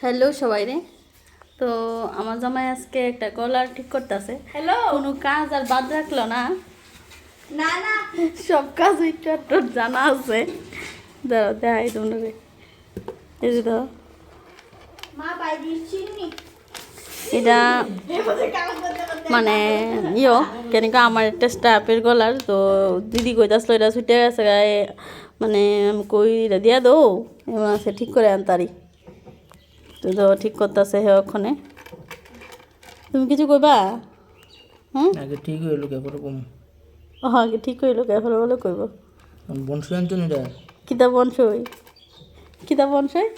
Hello সবাই রে। তো আমার জামাই আজকে একটা গলার ঠিক করতেছে। হ্যালো। কোনো কাজ আর বাদ রাখল না। না না। সব কাজ একটু একটু জানা আছে। দাঁড়াও দেখাই তোমরা এই যে দাও এটা মানে ইয়ো কেনকা আমার একটা স্টাফের গলার তো দিদি কইতাছিল এটা ছুটে গেছে গায়ে। মানে আমি কই এটা দিয়া দো। এবার সে ঠিক করে আনতারি। তো তো ঠিক করতেছে হে ওখানে। তুমি কিছু কইবা? হ্যাঁ আগে ঠিক হইল কেপর কম। ও হ্যাঁ ঠিক কইলো কেফলে বলে কইব। বংশী আনছেন এটা? কিতাব বংশই কিতাব বংশই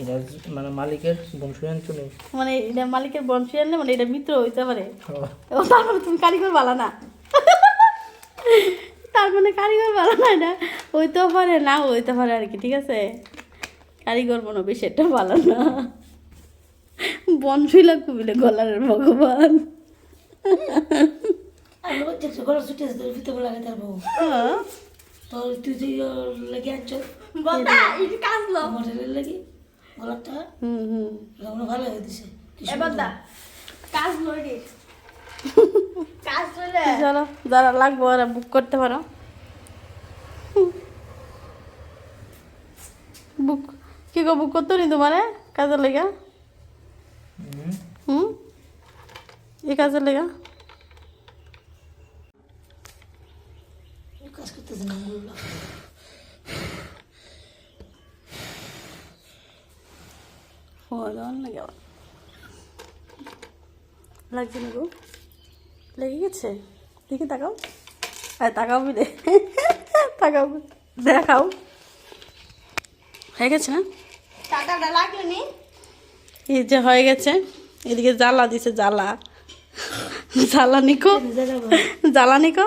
এটা মানে মালিকের বংশী আনছেন মানে এটা মালিকের বংশী আনলে মানে এটা মিত্র হইতে পারে। ও তারপরে তুমি কারিগর বালা না। তার মানে কারিগর বালা না এটা। হইতেও পারে না হইতে পারে আর কি ঠিক আছে? কারিগর মনে বেশি একটা ভালো না। বনশুই লাগবে বলে গলার ভগবান। চলো যারা লাগবো ওরা বুক করতে পারো। বুক কি গো বুক করতো নি তোমারে কাজের লেগা? হুম। এই কাজের লেগা? কাজ করতেছে না লাগছে না গো? লেগে গেছে? দেখি তাকাও। আর তাকাও তাকাও দেখাও। হয়ে গেছে না টাকাটা এই যে হয়ে গেছে। এদিকে জ্বালা দিছে জ্বালা। জ্বালা নিকো জ্বালা নিকো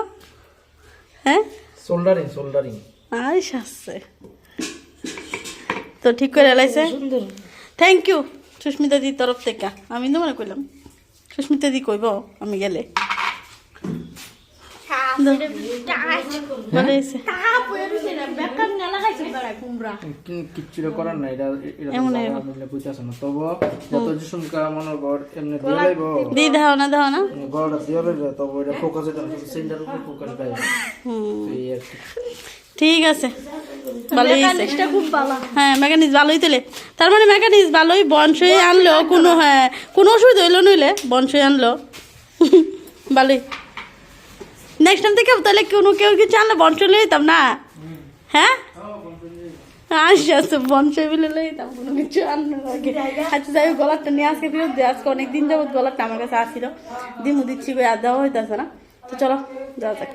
হ্যাঁ? সোল্ডারিং সোল্ডারিং আর শাসছে তো ঠিক করে এলাইছে থ্যাংক ইউ সুস্মিতা দির তরফ থেকে। আমি তো মনে করলাম সুস্মিতা দি কইব আমি গেলে। লাগাইছে। কিচ্ছু করার না এটা না। তবু যত যে শুনকা মনে এমনি দিয়ে লাইব। দি দেখাও না দেখাও না। গড়টা দিয়ে লাইব তবু এটা ফোকাস এটা সেন্টার উপর ফোকাস পাই হুম। এই ঠিক আছে। ভালোই খুব ভালো। হ্যাঁ মেকানিক্স ভালোই তেলে। তার মানে মেকানিক্স ভালোই বনসই আনলো কোনো হ্যাঁ কোনো অসুবিধা হইল নইলে বনসই আনলো। ভালোই। নেক্সট টাইম থেকে তাহলে কোনো কেউ কিছু আনলে বনসই লই যেতাম না? হ্যাঁ? আচ্ছা আচ্ছা বনসাই বলে লই যেতাম কোনো কিছু আনার আগে। আচ্ছা যাই গলারটা নিয়ে আজকে ফেরত দিয়ে আজকে অনেক দিন যাবত গলারটা আমার কাছে আসছিল দিমু দিচ্ছি কই আর দেওয়া হইতেছে না। তো চলো যাওয়া যাক।